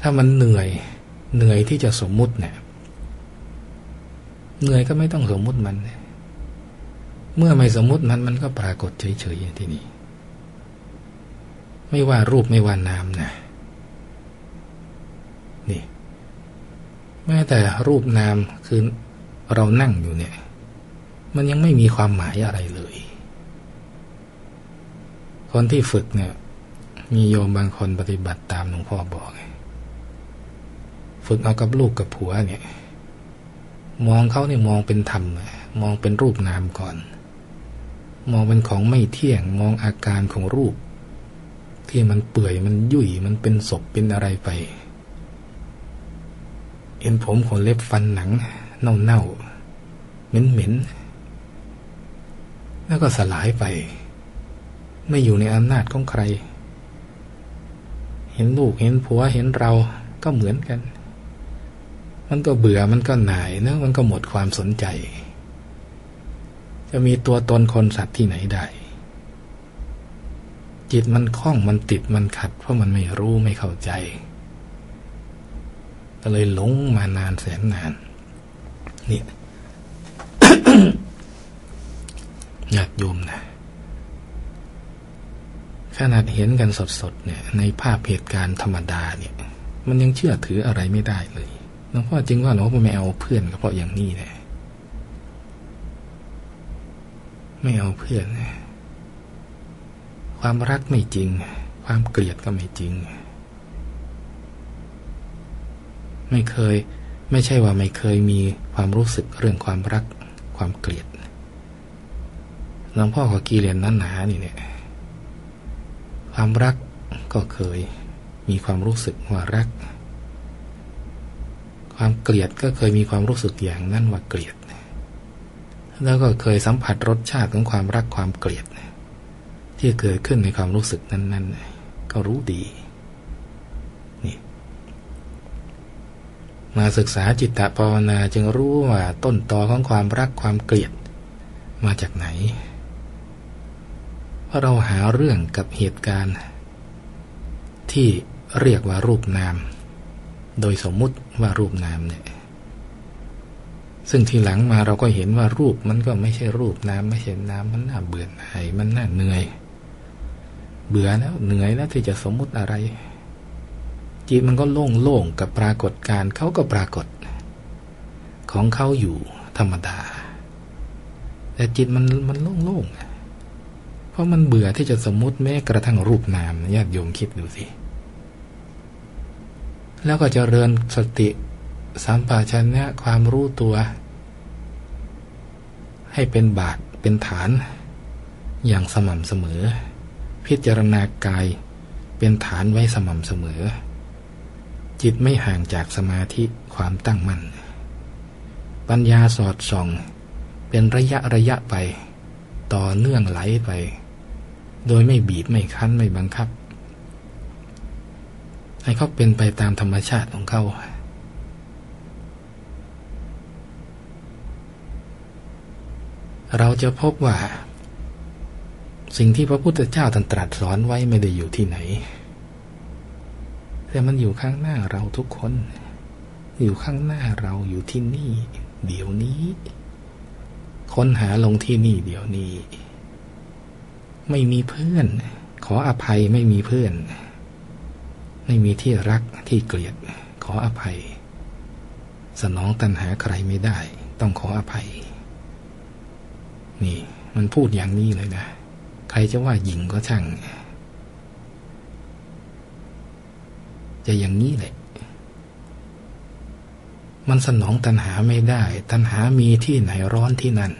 ถ้ามันเหนื่อย เหนื่อยที่จะสมมุติเนี่ย เหนื่อยก็ไม่ต้องสมมุติมัน เมื่อไม่สมมุติมันมันก็ปรากฏเฉยๆที่นี่ ไม่ว่ารูปไม่ว่านามนะนี่ แม้แต่รูปนามคือเรานั่งอยู่เนี่ย มันยังไม่มีความหมายอะไรเลย คนที่ฝึกเนี่ย มีโยมบางคนปฏิบัติตามหลวงพ่อบอกไง ฝึกเอากับลูกกับผัวเนี่ย มองเขาเนี่ยมองเป็นธรรม มองเป็นรูปนามก่อน มองเป็นของไม่เที่ยง มองอาการของรูป ที่มันเปื่อยมันยุ่ยมันเป็นศพเป็นอะไรไป เอ็นผมขนเล็บฟันหนัง เน่าเน่าเหม็นเหม็นแล้วก็สลายไป ไม่อยู่ในอำนาจของใคร เห็นลูกเห็นผัวเห็นเราก็เหมือนกัน มันก็เบื่อมันก็หน่ายเนะมันก็หมดความสนใจ จะมีตัวตนคนสัตว์ที่ไหนได้ จิตมันคล้องมันติดมันขัด เพราะมันไม่รู้ไม่เข้าใจ ก็เลยหลงมานานแสนนานนี่อยากโยมนะขนาดเห็นกันสดๆเนี่ย ในภาพเหตุการณ์ธรรมดาเนี่ย มันยังเชื่อถืออะไรไม่ได้เลย ลวงพ่อจริงว่าหลวงพ่อไม่เอาเพื่อนก็เพราะอย่างนี้แหละไม่เอาเพื่อน ความรักไม่จริง ความเกลียดก็ไม่จริง ไม่เคย ไม่ใช่ว่าไม่เคยมีความรู้สึกเรื่องความรัก ความเกลียดหลวงพ่อขอกีเรียนนั้นหนานี่เนี่ย ความรักก็เคยมีความรู้สึกว่ารัก ความเกลียดก็เคยมีความรู้สึกอย่างนั้นว่าเกลียด แล้วก็เคยสัมผัสรสชาติของความรักความเกลียด ที่เกิดขึ้นในความรู้สึกนั้น ๆ ก็รู้ดีนี่มาศึกษาจิตตภาวนาจึงรู้ว่าต้นตอของความรักความเกลียด มาจากไหนเพราะเราหาเรื่องกับเหตุการณ์ ที่เรียกว่ารูปนาม โดยสมมุติว่ารูปนามเนี่ย ซึ่งทีหลังมาเราก็เห็นว่ารูปมันก็ไม่ใช่รูปนามไม่ใช่นามมันน่าเบื่อหน่ายมันน่าเหนื่อย เบื่อแล้วเหนื่อยแล้วที่จะสมมุติอะไร จิตมันก็โล่งโล่งกับปรากฏการเขาก็ปรากฏ ของเขาอยู่ธรรมดา แต่จิตมันมันโล่งโล่งเพราะมันเบื่อที่จะสมมุติแม้กระทั่งรูปนามญาติโยมคิดดูสิ แล้วก็จเจริญสติสัมปชัญญะความรู้ตัว ให้เป็นบาทเป็นฐาน อย่างสม่ำเสมอ พิจารณากายเป็นฐานไว้สม่ำเสมอ จิตไม่ห่างจากสมาธิความตั้งมั่น ปัญญาสอดส่อง เป็นระยะระยะไป ต่อเนื่องไหลไป โดยไม่บีบไม่คั้นไม่บังคับ ให้เขาเป็นไปตามธรรมชาติของเขาเราจะพบว่า สิ่งที่พระพุทธเจ้าตรัสสอนไว้ไม่ได้อยู่ที่ไหน แต่มันอยู่ข้างหน้าเราทุกคน อยู่ข้างหน้าเราอยู่ที่นี่ เดี๋ยวนี้ ค้นหาลงที่นี่เดี๋ยวนี้ ไม่มีเพื่อน ขออภัยไม่มีเพื่อน ไม่มีที่รักที่เกลียด ขออภัย สนองตัณหาใครไม่ได้ ต้องขออภัย นี่ มันพูดอย่างนี้เลยนะ ใครจะว่าหญิงก็ช่าง จะอย่างนี้แหละ มันสนองตัณหาไม่ได้ ตัณหามีที่ไหนร้อนที่นั่น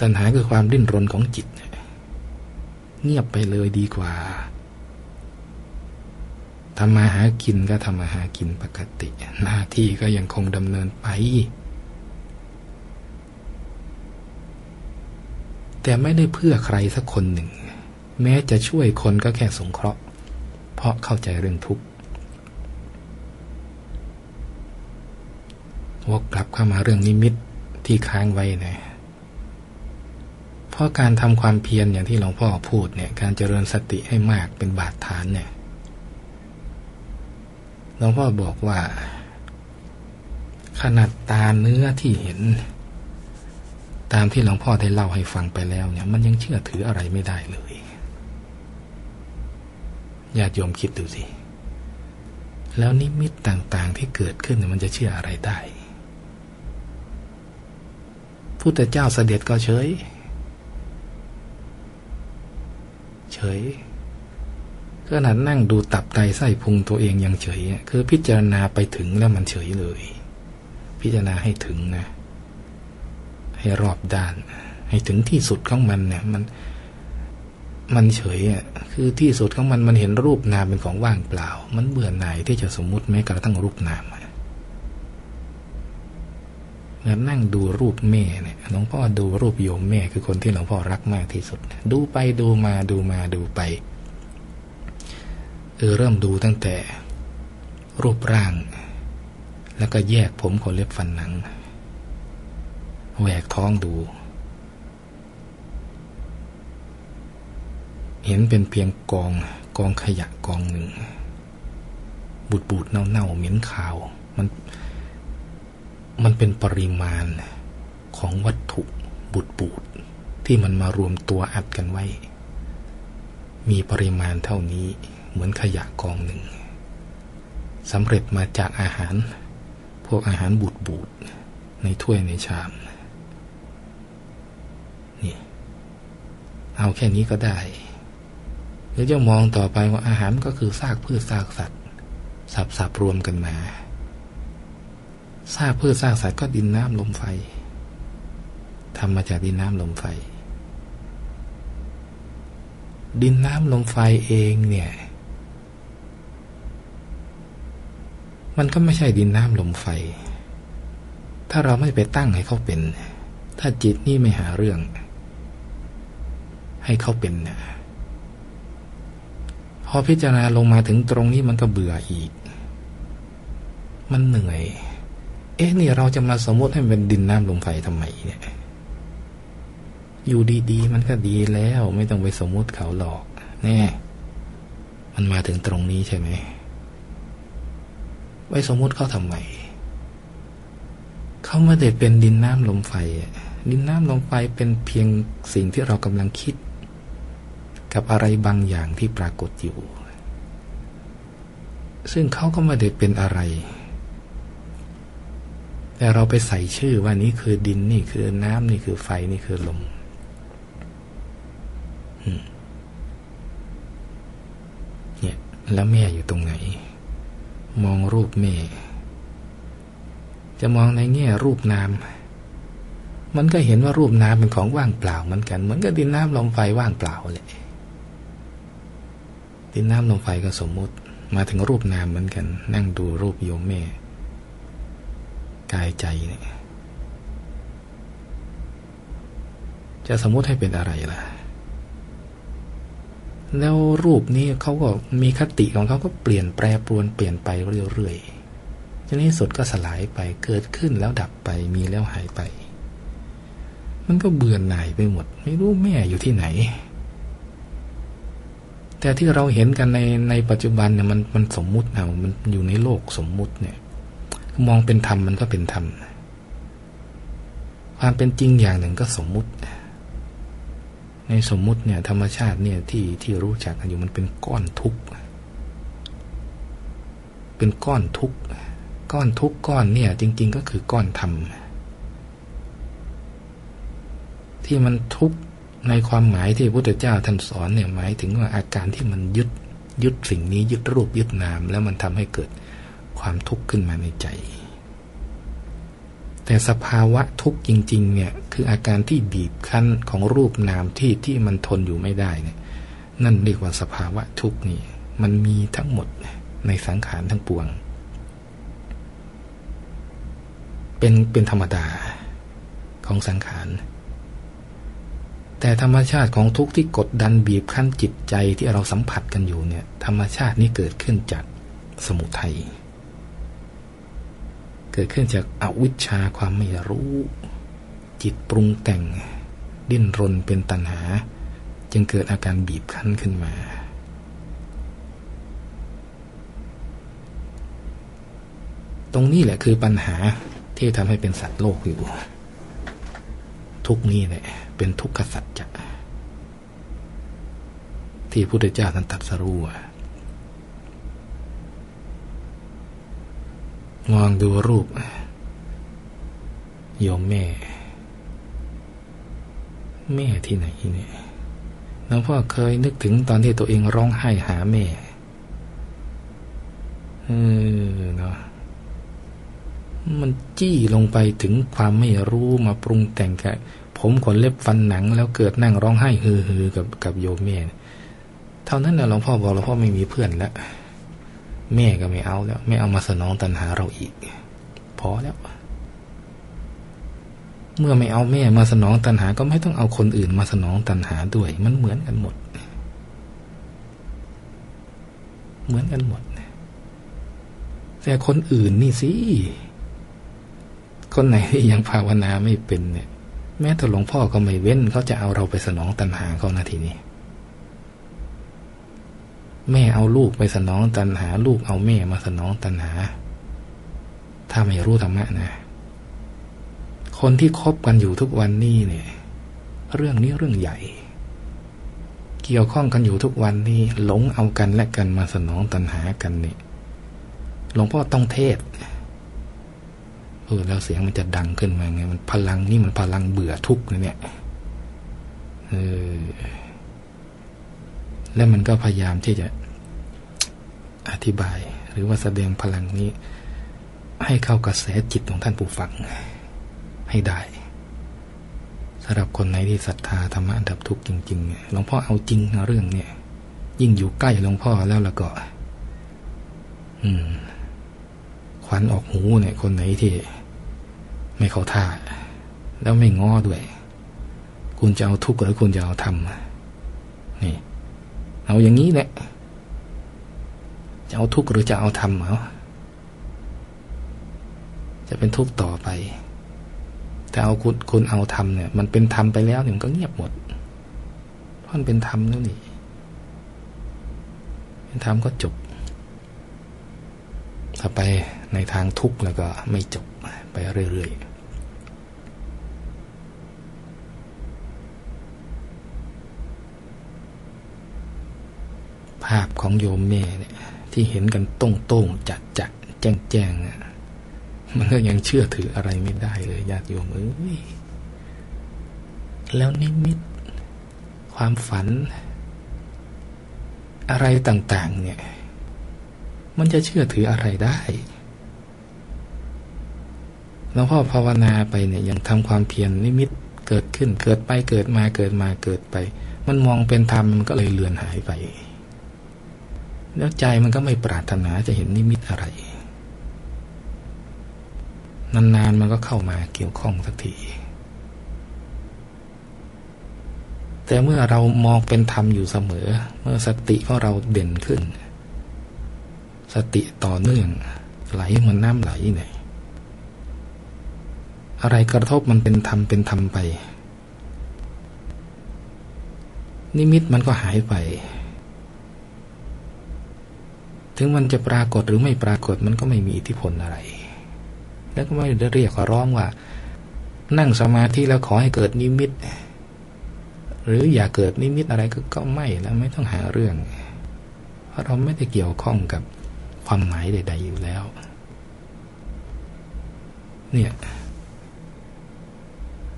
ตัณหาคือความดิ้นรนของจิต เงียบไปเลยดีกว่า ทำมาหากินก็ทำมาหากินปกติ หน้าที่ก็ยังคงดำเนินไป แต่ไม่ได้เพื่อใครสักคนหนึ่ง แม้จะช่วยคนก็แค่สงเคราะห์ เพราะเข้าใจเรื่องทุกข์วกกลับเข้ามาเรื่องนิมิตที่ค้างไว้นะเพราะการทำความเพียรอย่างที่หลวงพ่อพูดเนี่ย การเจริญสติให้มากเป็นบาดฐานเนี่ย หลวงพ่อบอกว่า ขนาดตาเนื้อที่เห็น ตามที่หลวงพ่อได้เล่าให้ฟังไปแล้วเนี่ย มันยังเชื่อถืออะไรไม่ได้เลยญาติโยมคิดดูสิ แล้วนิมิตต่างๆที่เกิดขึ้นมันจะเชื่ออะไรได้พุทธเจ้าเสด็จก็เฉย เฉย ขนาดนั่งดูตับไตไส้พุงตัวเองยังเฉยอะคือพิจารณาไปถึงแล้วมันเฉยเลย พิจารณาให้ถึงนะ ให้รอบด้าน ให้ถึงที่สุดของมันเนี่ย มัน มันเฉยอะคือที่สุดของมันมันเห็นรูปนามเป็นของว่างเปล่า มันเบื่อหน่ายที่จะสมมุติแม้กระทั่งรูปนามอะแล้วนั่งดูรูปแม่เนี่ยหลวงพ่อดูรูปโยมแม่คือคนที่หลวงพ่อรักมากที่สุด ดูไปดูมาดูมาดูไป เออเริ่มดูตั้งแต่รูปร่าง แล้วก็แยกผมขนเล็บฟันหนังแหวกท้องดู เห็นเป็นเพียงกองกองขยะกองหนึ่ง บูดบูดเน่าเน่าเหม็นขาว มันมันเป็นปริมาณของวัตถุบูดบูดที่มันมารวมตัวอัดกันไว้ มีปริมาณเท่านี้ เหมือนขยะกองหนึ่งสำเร็จมาจากอาหาร พวกอาหารบูดบูดในถ้วยในชามนี่เอาแค่นี้ก็ได้หรือจะมองต่อไปว่าอาหารก็คือซากพืชซากสัตว์สับสับรวมกันมาซากพืชซากสัตว์ก็ดินน้ำลมไฟทำมาจากดินน้ำลมไฟ ดินน้ำลมไฟเองเนี่ย มันก็ไม่ใช่ดินน้ำลมไฟ ถ้าเราไม่ไปตั้งให้เขาเป็น ถ้าจิตนี่ไม่หาเรื่อง ให้เขาเป็นนะพอพิจารณาลงมาถึงตรงนี้มันก็เบื่ออีก มันเหนื่อย เอ๊ะนี่เราจะมาสมมติให้มันเป็นดินน้ำลมไฟทำไมเนี่ย อยู่ดีๆ มันก็ดีแล้ว ไม่ต้องไปสมมติเขาหลอก แน่ มันมาถึงตรงนี้ใช่ไหม ไปสมมุติเขาทำไมเขาไม่ได้เป็นดินน้ำลมไฟ ดินน้ำลมไฟเป็นเพียงสิ่งที่เรากำลังคิด กับอะไรบางอย่างที่ปรากฏอยู่ ซึ่งเขาก็ไม่ได้เป็นอะไร แต่เราไปใส่ชื่อว่านี้คือดินนี่คือน้ำนี่คือไฟนี่คือลมเนี่ยแล้วแม่อยู่ตรงไหน มองรูปแม่ จะมองในแง่รูปนาม มันก็เห็นว่ารูปนามเป็นของว่างเปล่าเหมือนกันเหมือนกับดินน้ำลมไฟว่างเปล่าเลยดินน้ำลมไฟก็สมมุติมาถึงรูปนามเหมือนกัน นั่งดูรูปโยมแม่ กายใจเนี่ยจะสมมุติให้เป็นอะไรล่ะ แล้วรูปนี้เขาก็มีคติของเขาก็เปลี่ยนแปรปรวนเปลี่ยนไปเรื่อยๆจนในสุดก็สลายไปเกิดขึ้นแล้วดับไปมีแล้วหายไป มันก็เบื่อหน่ายไปหมด ไม่รู้แม่อยู่ที่ไหน แต่ที่เราเห็นกันในในปัจจุบันเนี่ยมันมันสมมุติเอามันอยู่ในโลกสมมุติเนี่ย มองเป็นธรรมมันก็เป็นธรรมความเป็นจริงอย่างหนึ่งก็สมมุติ ในสมมุติเนี่ยธรรมชาติเนี่ยที่ที่รู้จักกันอยู่มันเป็นก้อนทุกข์เป็นก้อนทุกข์ก้อนทุกข์ก้อนเนี่ย จริง ๆ ก็คือก้อนธรรมที่มันทุกข์ในความหมายที่พระพุทธเจ้าท่านสอนเนี่ยหมายถึงว่าอาการที่มันยึดยึดสิ่งนี้ยึดรูปยึดนาม แล้วมันทำให้เกิดความทุกข์ขึ้นมาในใจ แต่สภาวะทุกข์จริงๆเนี่ยคืออาการที่บีบคั้นของรูปนามที่ที่มันทนอยู่ไม่ได้เนี่ยนั่นเรียกว่าสภาวะทุกข์นี่ มันมีทั้งหมดในสังขารทั้งปวง เป็นเป็นธรรมดาของสังขารแต่ธรรมชาติของทุกข์ที่กดดันบีบคั้นจิตใจที่เราสัมผัสกันอยู่เนี่ย ธรรมชาตินี้เกิดขึ้นจากสมุทัย เกิดขึ้นจากอาวิชชาความไม่รู้ จิตปรุงแต่ง ดิ้นรนเป็นตัณหา จึงเกิดอาการบีบคั้นขึ้นมา ตรงนี้แหละคือปัญหาที่ทำให้เป็นสัตว์โลกอยู่ ทุกนี้แหละเป็นทุกขสัจจะที่พุทธเจ้าท่านตรัสรู้ อะมองดูรูป โยมแม่ แม่ที่ไหนเนี่ยหลวงพ่อเคยนึกถึงตอนที่ตัวเองร้องไห้หาแม่เออเนาะมันจี้ลงไปถึงความไม่รู้มาปรุงแต่งกับผมขนเล็บฟันหนัง แล้วเกิดนั่งร้องไห้ฮือฮือกับกับโยมแม่ เท่านั้นนะหลวงพ่อบอกหลวงพ่อไม่มีเพื่อนแล้ว แม่ก็ไม่เอาแล้ว ไม่เอามาสนองตันหาเราอีก พอแล้ว เมื่อไม่เอาแม่มาสนองตันหาก็ไม่ต้องเอาคนอื่นมาสนองตันหาด้วย มันเหมือนกันหมด เหมือนกันหมดแต่คนอื่นนี่สิคนไหนที่ยังภาวนาไม่เป็นเนี่ย แม้แต่หลวงพ่อก็ไม่เว้นเขาจะเอาเราไปสนองตันหาเขานาทีนี้ แม่เอาลูกไปสนองตันหา ลูกเอาแม่มาสนองตันหา ถ้าไม่รู้ธรรมะนะ คนที่คบกันอยู่ทุกวันนี้เนี่ย เรื่องนี้เรื่องใหญ่ เกี่ยวข้องกันอยู่ทุกวันนี้หลงเอากันและกันมาสนองตันหากันเนี่ยหลวงพ่อต้องเทศเออแล้วเสียงมันจะดังขึ้นมาไงมันพลังนี่มันพลังเบื่อทุกข์เลยเนี่ยเออ แล้วมันก็พยายามที่จะอธิบาย หรือว่าแสดงพลังนี้ ให้เข้ากระแสจิตของท่านผู้ฟังให้ได้สำหรับคนไหนที่ศรัทธาธรรมะดับทุกข์จริงๆหลวงพ่อเอาจริงเรื่องเนี่ย ยิ่งอยู่ใกล้หลวงพ่อแล้วล้วก็ อืมควันออกหูเนี่ย คนไหนที่ ไม่เข้าท่า แล้วไม่ง้อด้วย คุณจะเอาทุกข์หรือคุณจะเอาธรรมนี่ เอาอย่างนี้แหละจะเอาทุกข์หรือจะเอาธรรมเอาจะเป็นทุกข์ต่อไป แต่เอาคุณคุณเอาธรรมเนี่ย มันเป็นธรรมไปแล้วเนี่ยมันก็เงียบหมดเพราะมันเป็นธรรมแล้วนี่เป็นธรรมก็จบ ถ้าไปในทางทุกข์แล้วก็ไม่จบไปเรื่อยๆ ภาพของโยมแม่เนี่ย ที่เห็นกันต้งโต้งจัดจัดแจ้งแจ้งอะมันก็ยังเชื่อถืออะไรไม่ได้เลยญาติโยมเอ้ยแล้วนิมิต ความฝัน อะไรต่าง ๆ เนี่ย มันจะเชื่อถืออะไรได้หลวงพ่อภาวนาไปเนี่ยยังทำความเพียรนนิมิตเกิดขึ้น เกิดไปเกิดมาเกิดมาเกิดไป มันมองเป็นธรรมมันก็เลยเลือนหายไป แล้วใจมันก็ไม่ปรารถนาจะเห็นนิมิตอะไร นานๆมันก็เข้ามาเกี่ยวข้องสักที แต่เมื่อเรามองเป็นธรรมอยู่เสมอ เมื่อสติของเราเด่นขึ้น สติต่อเนื่อง ไหลเหมือนน้ำไหลเนี่ยอะไรกระทบมันเป็นธรรมเป็นธรรมไป นิมิตมันก็หายไป ถึงมันจะปรากฏหรือไม่ปรากฏมันก็ไม่มีอิทธิพลอะไร แล้วก็ไม่ได้เรียกร้องว่า นั่งสมาธิแล้วขอให้เกิดนิมิต หรืออย่าเกิดนิมิตอะไรก็กไม่แล้วไม่ต้องหาเรื่อง เพราะเราไม่ได้เกี่ยวข้องกับความหมายใด ๆ อยู่แล้ว เนี่ย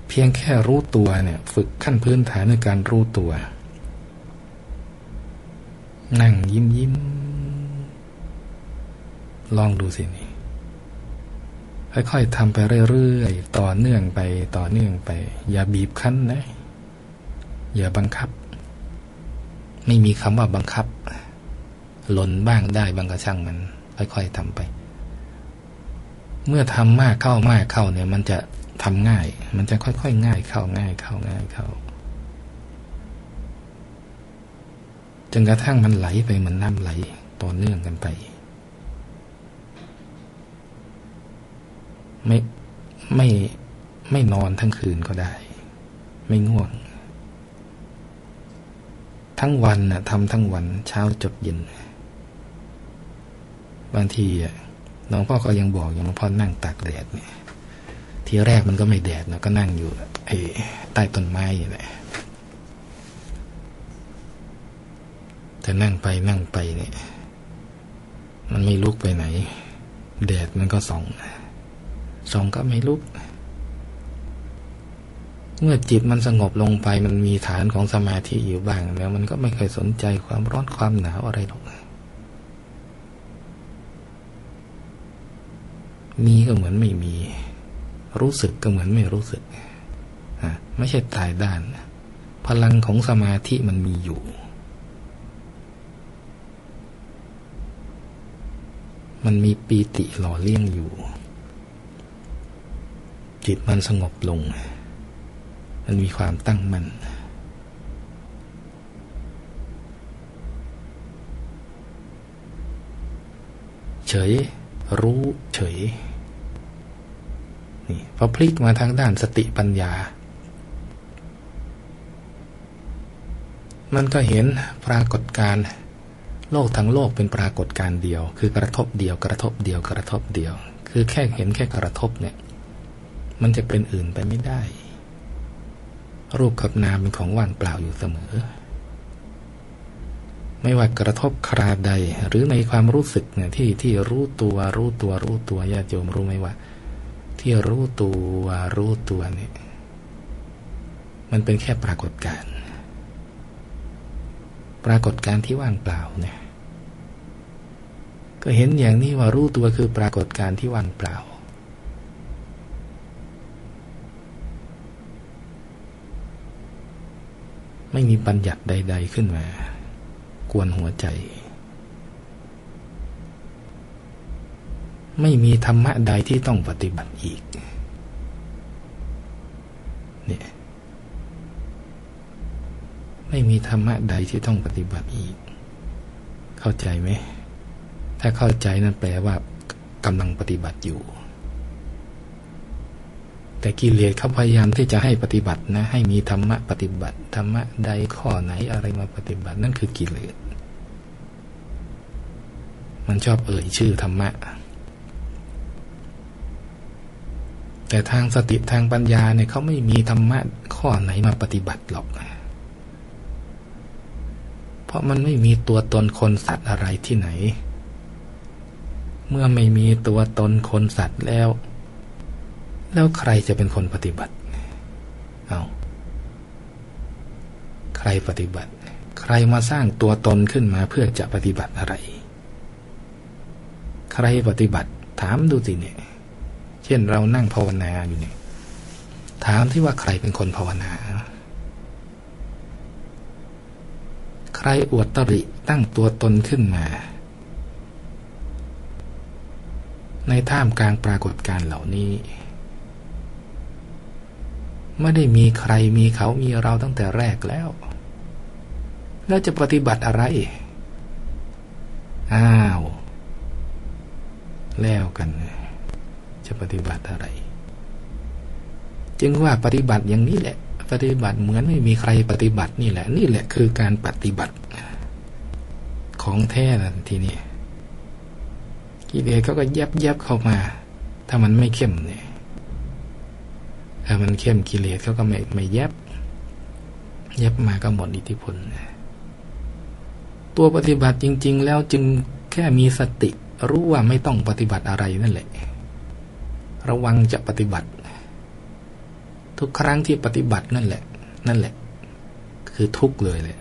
เพียงแค่รู้ตัวเนี่ยฝึกขั้นพื้นฐานในการรู้ตัว นั่งยิ้มยิ้ม ลองดูสินี่ค่อยๆทำไปเรื่อยๆ ต่อเนื่องไปต่อเนื่องไป อย่าบีบคั้นนะ อย่าบังคับ ไม่มีคำว่าบังคับ หล่นบ้างได้บางกระช่างมัน ค่อยๆทำไป เมื่อทำมากเข้ามากเข้าเนี่ย มันจะทำง่าย มันจะค่อยๆง่ายเข้าง่ายเข้าง่ายเข้าจนกระทั่งมันไหลไปเหมือนน้ำไหลต่อเนื่องกันไป ไม่ไม่ไม่นอนทั้งคืนก็ได้ ไม่ง่วง ทั้งวันน่ะทำทั้งวันเช้าจดเย็น บางทีหลวงพ่อก็ยังบอกอย่างหลวงพ่อนั่งตากแดดเนี่ย ทีแรกมันก็ไม่แดดนะก็นั่งอยู่ไอ้ใต้ต้นไม้อย่างนี้แต่นั่งไปนั่งไปเนี่ย มันไม่ลุกไปไหน แดดมันก็ส่อง สองก็ไม่ลุก เมื่อจิตมันสงบลงไปมันมีฐานของสมาธิอยู่บ้างแล้วมันก็ไม่เคยสนใจความร้อนความหนาวอะไรหรอกมีก็เหมือนไม่มี รู้สึกก็เหมือนไม่รู้สึกไม่ใช่ตายด้าน พลังของสมาธิมันมีอยู่ มันมีปีติหล่อเลี้ยงอยู่ จิตมันสงบลง มันมีความตั้งมัน่นเฉย รู้เฉย นี่พอพลิกมาทางด้านสติปัญญา มันก็เห็นปรากฏการโลกทั้งโลกเป็นปรากฏการเดียว คือกระทบเดียว กระทบเดียว กระทบเดียว คือแค่เห็นแค่กระทบเนี่ย มันจะเป็นอื่นไปไม่ได้ รูปกับนามเป็นของว่างเปล่าอยู่เสมอ ไม่ว่ากระทบคราใด หรือในความรู้สึกเนี่ยที่ที่รู้ตัวรู้ตัวรู้ตัวญาติโยมรู้ไหมว่า ที่รู้ตัวรู้ตัวเนี่ยมันเป็นแค่ปรากฏการณ์ปรากฏการณ์ที่ว่างเปล่าเนี่ยก็เห็นอย่างนี้ว่ารู้ตัวคือปรากฏการณ์ที่ว่างเปล่า ไม่มีปัญญัติใด ๆขึ้นมา กวนหัวใจ ไม่มีธรรมะใดที่ต้องปฏิบัติอีกเนี่ยไม่มีธรรมะใดที่ต้องปฏิบัติอีก เข้าใจไหม ถ้าเข้าใจนั่นแปลว่ากำลังปฏิบัติอยู่ แต่กิเลสเขาพยายามที่จะให้ปฏิบัตินะ ให้มีธรรมะปฏิบัติธรรมะใดข้อไหนอะไรมาปฏิบัตินั่นคือกิเลสมันชอบเอ่ยชื่อธรรมะ แต่ทางสติทางปัญญาเนี่ยเขาไม่มีธรรมะข้อไหนมาปฏิบัติหรอก เพราะมันไม่มีตัวตนคนสัตว์อะไรที่ไหน เมื่อไม่มีตัวตนคนสัตว์แล้ว แล้วใครจะเป็นคนปฏิบัติ เอาใครปฏิบัติ ใครมาสร้างตัวตนขึ้นมาเพื่อจะปฏิบัติอะไร ใครปฏิบัติ ถามดูสิเนี่ย เช่นเรานั่งภาวนาอยู่เนี่ย ถามที่ว่าใครเป็นคนภาวนา ใครอวดตริตั้งตัวตนขึ้นมา ในท่ามกลางปรากฏการเหล่านี้ ไม่ได้มีใครมีเขามีเราตั้งแต่แรกแล้ว แล้วจะปฏิบัติอะไร อ้าว แล้วกัน จะปฏิบัติอะไร จึงว่าปฏิบัติอย่างนี้แหละ ปฏิบัติเหมือนไม่มีใครปฏิบัตินี่แหละ นี่แหละคือการปฏิบัติ ของแท้นะทีนี้กิเลสเขาก็แยบแยบเข้ามา ถ้ามันไม่เข้มเนี่ย ถ้ามันเข้มกิเลสเขาก็ไม่ไม่แยบแยบมาก็หมดอิทธิพล ตัวปฏิบัติจริง ๆ แล้วจึงแค่มีสติ รู้ว่าไม่ต้องปฏิบัติอะไรนั่นแหละ ระวังจะปฏิบัติ ทุกครั้งที่ปฏิบัตินั่นแหละ นั่นแหละ คือทุกเลยเลย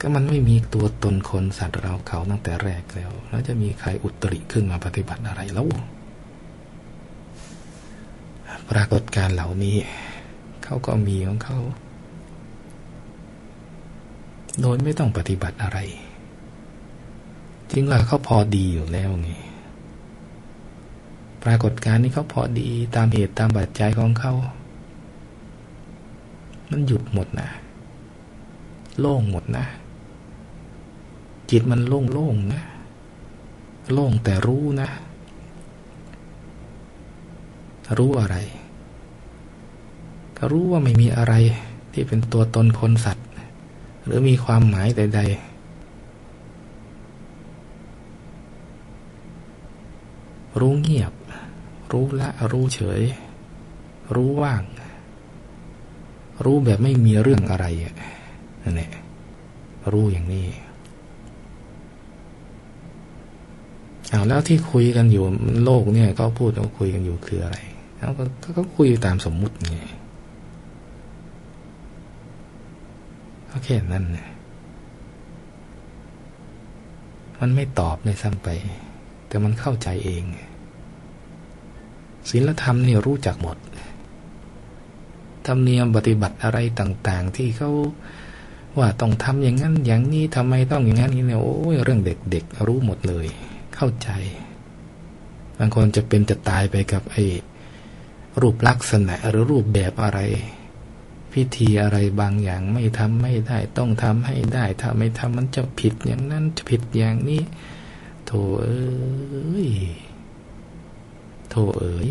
ก็มันไม่มีตัวตนคนสัตว์เราเขาตั้งแต่แรกแล้ว แล้วจะมีใครอุตริขึ้นมาปฏิบัติอะไรแล้ว ปรากฏการเหล่านี้ เขาก็มีของเขา โดยไม่ต้องปฏิบัติอะไรจริงว่าเขาพอดีอยู่แล้วไงปรากฏการนี้เขาพอดีตามเหตุตามปัจจัยของเขา มันหยุดหมดนะ โล่งหมดนะ จิตมันโล่งโล่งนะ โล่งแต่รู้นะ รู้อะไร ก็รู้ว่าไม่มีอะไรที่เป็นตัวตนคนสัตว์ หรือมีความหมายใด ๆ รู้เงียบ รู้ละ รู้เฉย รู้ว่าง รู้แบบไม่มีเรื่องอะไรนั่นแหละรู้อย่างนี้เอาแล้วที่คุยกันอยู่โลกเนี่ยก็พูดว่าคุยกันอยู่คืออะไร แล้วก็คุยตามสมมุติไงก็แค่นั้นนะมันไม่ตอบเลยซ้ำไป แต่มันเข้าใจเอง ศีลธรรมเนี่ยรู้จักหมด ธรรมเนียมปฏิบัติอะไรต่าง ๆ ที่เขาว่าต้องทำอย่างนั้นอย่างนี้ทำไมต้องอย่างนั้นนี่เนี่ยโอ้ยเรื่องเด็กๆรู้หมดเลย เข้าใจ บางคนจะเป็นจะตายไปกับไอ้ รูปลักษณะหรือรูปแบบอะไร พิธีอะไรบางอย่างไม่ทำไม่ได้ต้องทำให้ได้ ถ้าไม่ทำมันจะผิดอย่างนั้นจะผิดอย่างนี้ โถเอ้ยโถเอ๋ย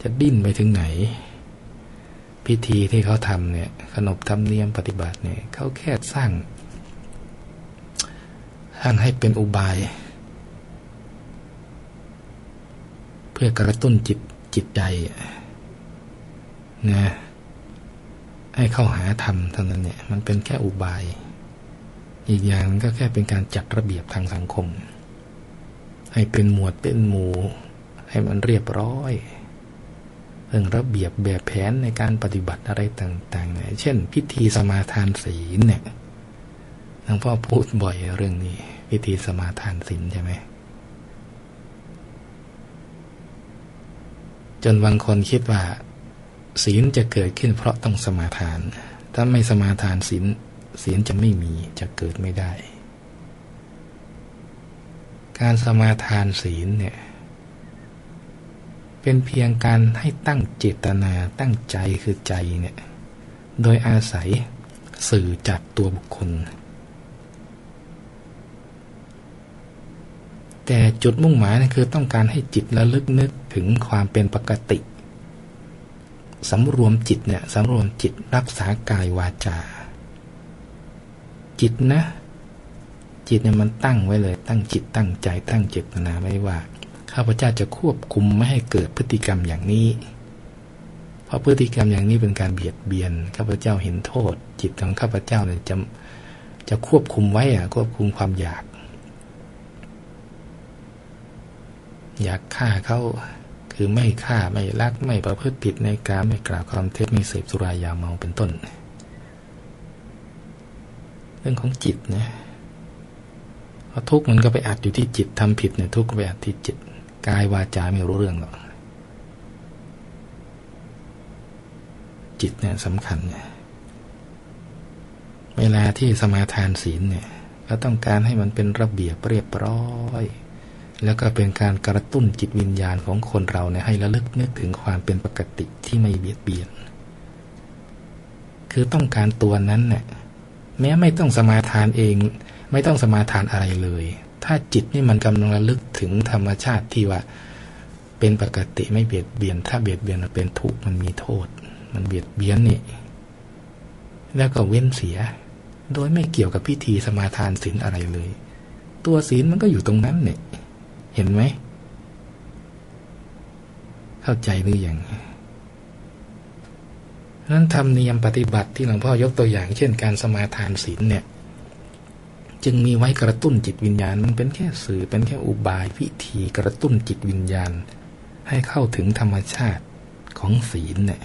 จะดิ้นไปถึงไหน พิธีที่เขาทำเนี่ย ขนบธรรมเนียมปฏิบัติเนี่ยเขาแค่สร้างสร้างให้เป็นอุบาย เพื่อกระตุ้นจิต จิตใจนะให้เข้าหาธรรมเท่านั้นเนี่ย มันเป็นแค่อุบาย อีกอย่างก็แค่เป็นการจัดระเบียบทางสังคม ให้เป็นหมวดเป็นหมู่ ให้มันเรียบร้อยเรื่องระเบียบแบบแผนในการปฏิบัติอะไรต่างๆเนี่ยเช่น พิธีสมาทานศีลเนี่ยหลวงพ่อพูดบ่อยเรื่องนี้ พิธีสมาทานศีลใช่ไหม จนบางคนคิดว่า ศีลจะเกิดขึ้นเพราะต้องสมาทาน ถ้าไม่สมาทานศีลศีลจะไม่มีจะเกิดไม่ได้ การสมาทานศีลเนี่ย เป็นเพียงการให้ตั้งเจตนาตั้งใจคือใจเนี่ย โดยอาศัยสื่อจากตัวบุคคล แต่จุดมุ่งหมายนะคือต้องการให้จิตระลึกนึกถึงความเป็นปกติสำรวมจิตเนี่ยสำรวมจิตรักษากายวาจา จิตนะ จิตเนี่ยมันตั้งไว้เลย ตั้งจิตตั้งใจ ตั้งเจตนาไว้ว่าข้าพเจ้าจะควบคุมไม่ให้เกิดพฤติกรรมอย่างนี้ เพราะพฤติกรรมอย่างนี้เป็นการเบียดเบียนข้าพเจ้าเห็นโทษ จิตของข้าพเจ้าเนี่ยจะจะควบคุมไว้อะควบคุมความอยาก อยากฆ่าเขาคือไม่ฆ่าไม่ลักไม่ประพฤติผิดในการไม่กล่าวคำเท็จไม่เสพสุรายาเมาเป็นต้น เรื่องของจิตนะพอทุกข์มันก็ไปอัดอยู่ที่จิตทำผิดเนี่ยทุกข์ก็ไปอัดที่จิตกายวาจาไม่รู้เรื่องหรอกจิตเนี่ยสำคัญเนี่ยเวลาที่สมาทานศีลเนี่ย ก็ต้องการให้มันเป็นระเบียบเรียบร้อย แล้วก็เป็นการกระตุ้นจิตวิญญาณของคนเราเนี่ยให้ระลึกนึกถึงความเป็นปกติที่ไม่เบียดเบียน คือต้องการตัวนั้นเนี่ยแม้ไม่ต้องสมาทานเอง ไม่ต้องสมาทานอะไรเลย ถ้าจิตนี่มันกำลังระลึกถึงธรรมชาติที่ว่า เป็นปกติไม่เบียดเบียน ถ้าเบียดเบียนมันเป็นทุกข์มันมีโทษ มันเบียดเบียนนี่ แล้วก็เว้นเสีย โดยไม่เกี่ยวกับพิธีสมาทานศีลอะไรเลย ตัวศีลมันก็อยู่ตรงนั้นเนี่ย เห็นไหม เข้าใจหรือยังนั้นทำเนียมปฏิบัติที่หลวงพ่อยกตัวอย่าง เช่นการสมาทานศีลเนี่ย จึงมีไว้กระตุ้นจิตวิญญาณ มันเป็นแค่สื่อเป็นแค่อุบายวิธีกระตุ้นจิตวิญญาณ ให้เข้าถึงธรรมชาติของศีลเนี่ย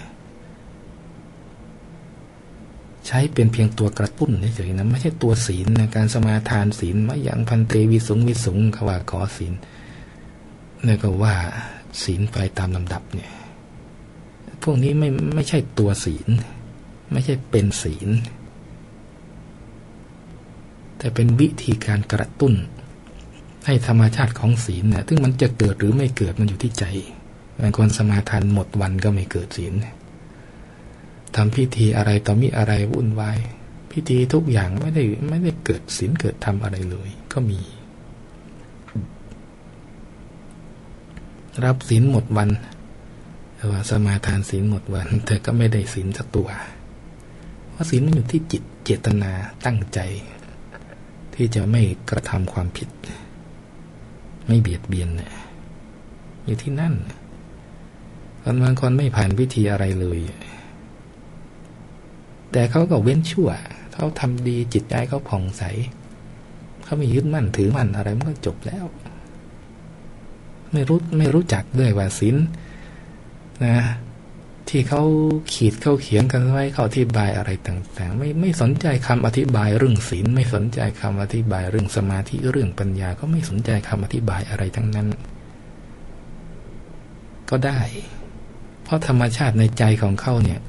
ใช้เป็นเพียงตัวกระตุ้นเฉยๆนะไม่ใช่ตัวศีลนะการสมาทานศีลไม่ยังพันเตวิสุงวิสุงขว่าขอศีล นี่ก็ว่าศีลไปตามลำดับเนี่ยพวกนี้ไม่ไม่ใช่ตัวศีล ไม่ใช่เป็นศีล แต่เป็นวิธีการกระตุ้น ให้ธรรมชาติของศีลเนี่ยซึ่งมันจะเกิดหรือไม่เกิดมันอยู่ที่ใจบางคนสมาทานหมดวันก็ไม่เกิดศีลทำพิธีอะไรต่อมีอะไรวุ่นวาย พิธีทุกอย่างไม่ได้ไม่ได้เกิดศีลเกิดทำอะไรเลย ก็มี รับศีลหมดวันแต่ว่าสมาทานศีลหมดวันแต่ก็ไม่ได้ศีลสักตัวเพราะศีลมันอยู่ที่จิตเจตนาตั้งใจ ที่จะไม่กระทำความผิด ไม่เบียดเบียนเนี่ยอยู่ที่นั่นคนบางคนไม่ผ่านพิธีอะไรเลย แต่เขาก็เว้นชั่วเขาทำดีจิตใจเขาผ่องใสเขาไม่ยึดมั่นถือมั่นอะไรมันก็จบแล้ว ไม่รู้ไม่รู้จักด้วยว่าศีลนะที่เขาขีดเขาเขียนกันไว้เขาอธิบายอะไรต่างๆ ไม่ไม่สนใจคำอธิบายเรื่องศีลไม่สนใจคำอธิบายเรื่องสมาธิเรื่องปัญญา ก็ไม่สนใจคำอธิบายอะไรทั้งนั้น ก็ได้ เพราะธรรมชาติในใจของเขาเนี่ย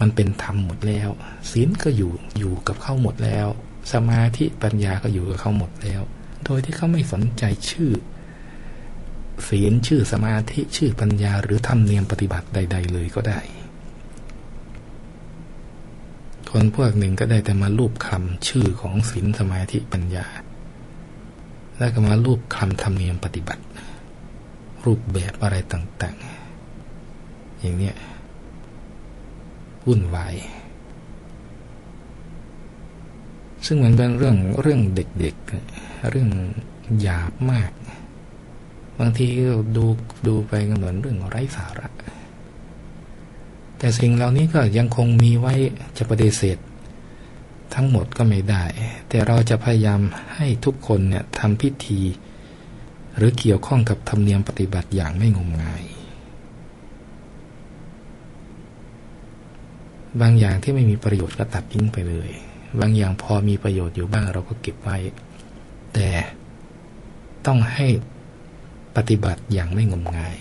มันเป็นธรรมหมดแล้วศีลก็อยู่อยู่กับเขาหมดแล้ว สมาธิปัญญาก็อยู่กับเขาหมดแล้ว โดยที่เขาไม่สนใจชื่อ ศีลชื่อสมาธิชื่อปัญญา หรือธรรมเนียมปฏิบัติใด ๆ เลยก็ได้ คนพวกหนึ่งก็ได้แต่มาลูบคำชื่อของศีลสมาธิปัญญา แล้วก็มาลูบคำธรรมเนียมปฏิบัติ รูปแบบอะไรต่าง ๆ อย่างเนี้ยวุ่นวายซึ่งมันเป็นเรื่องเรื่องเด็กๆ เรื่องหยาบมาก บางทีดูดูไปก็เหมือนเรื่องไร้สาระ แต่สิ่งเหล่านี้ก็ยังคงมีไว้จะปฏิเสธ ทั้งหมดก็ไม่ได้ แต่เราจะพยายามให้ทุกคนเนี่ยทำพิธี หรือเกี่ยวข้องกับธรรมเนียมปฏิบัติอย่างไม่งมงาย บางอย่างที่ไม่มีประโยชน์ก็ตัดทิ้งไปเลย บางอย่างพอมีประโยชน์อยู่บ้างเราก็เก็บไว้ แต่ต้องให้ ปฏิบัติอย่างไม่งมงาย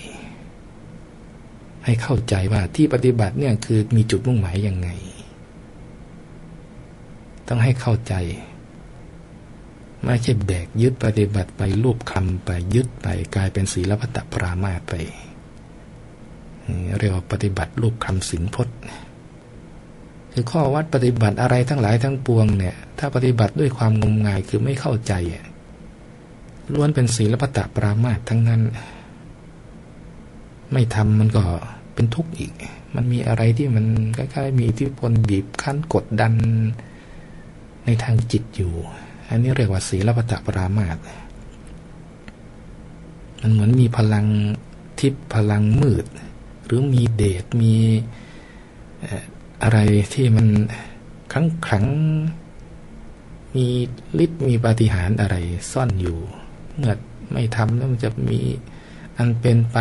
ให้เข้าใจว่าที่ปฏิบัติเนี่ยคือมีจุดมุ่งหมายยังไง ต้องให้เข้าใจ ไม่ใช่แบกยึดปฏิบัติไปรูปคำไปยึดไปกลายเป็นศีลพัตตปรามาไป เรียกว่าปฏิบัติรูปคำสินพจน์คือข้อวัดปฏิบัติอะไรทั้งหลายทั้งปวงเนี่ย ถ้าปฏิบัติด้วยความงมงายคือไม่เข้าใจ ล้วนเป็นศีลปตะปรามาสทั้งนั้น ไม่ทำมันก็เป็นทุกข์อีก มันมีอะไรที่มันคล้ายๆมีอิทธิพลบีบคั้นกดดันในทางจิตอยู่ อันนี้เรียกว่าศีลปตะปรามาสมันเหมือนมีพลังทิพพลังมืด หรือมีเดชมีอะไรที่มันครั้งครั้งมีฤทธิ์มีปาฏิหาริย์อะไรซ่อนอยู่ มื่อไม่ทำแล้วมันจะมีอันเป็นไป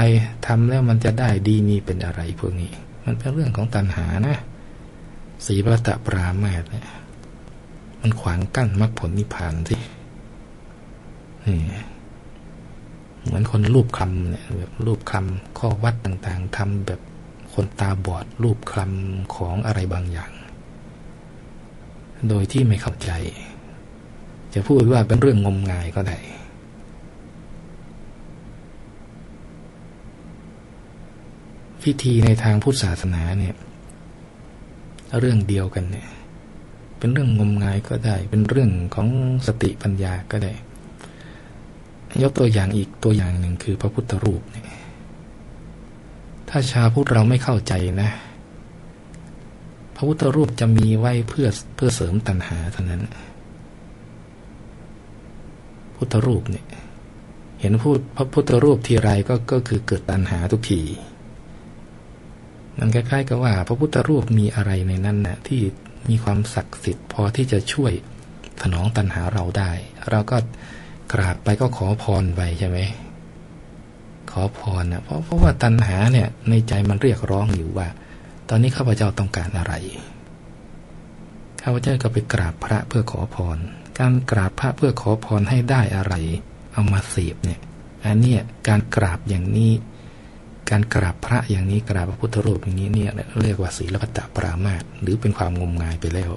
ทำแล้วมันจะได้ดีมีเป็นอะไรพวกนี้ มันเป็นเรื่องของตัณหานะสีปตะปรามาสเนี่ยมันขวางกั้นมรรคผลนิพพานสิเหมือนคนรูปคำเนี่ยแบบรูปคำข้อวัดต่างๆทำแบบคนตาบอดรูปคำของอะไรบางอย่าง โดยที่ไม่เข้าใจ จะพูดว่าเป็นเรื่องงมงายก็ได้ พิธีในทางพุทธศาสนาเนี่ย เรื่องเดียวกันเนี่ย เป็นเรื่องงมงายก็ได้ เป็นเรื่องของสติปัญญาก็ได้ ยกตัวอย่างอีกตัวอย่างหนึ่งคือพระพุทธรูปเนี่ย ถ้าชาวพุทธเราไม่เข้าใจนะ พระพุทธรูปจะมีไว้เพื่อเพื่อเสริมตัณหาเท่านั้น พุทธรูปเนี่ย เห็นพูดพระพุทธรูปทีไรก็ก็คือเกิดตัณหาทุกที มันคล้ายๆกับว่า พระพุทธรูปมีอะไรในนั้นนะที่มีความศักดิ์สิทธิ์พอที่จะช่วยถนองตัณหาเราได้ เราก็กราบไปก็ขอพรไปใช่ไหมขอพรนะเพราะเพราะว่าตัณหาเนี่ย ในใจมันเรียกร้องอยู่ว่า ตอนนี้ข้าพเจ้าต้องการอะไรข้าพเจ้าก็ไปกราบพระเพื่อขอพร การกราบพระเพื่อขอพรให้ได้อะไร เอามาเสพเนี่ย อันนี้การกราบอย่างนี้ การกราบพระอย่างนี้กราบพระพุทธรูปอย่างนี้เนี่ยเรียกว่าศีลพัตตปรามาตหรือเป็นความงมงายไปแล้ว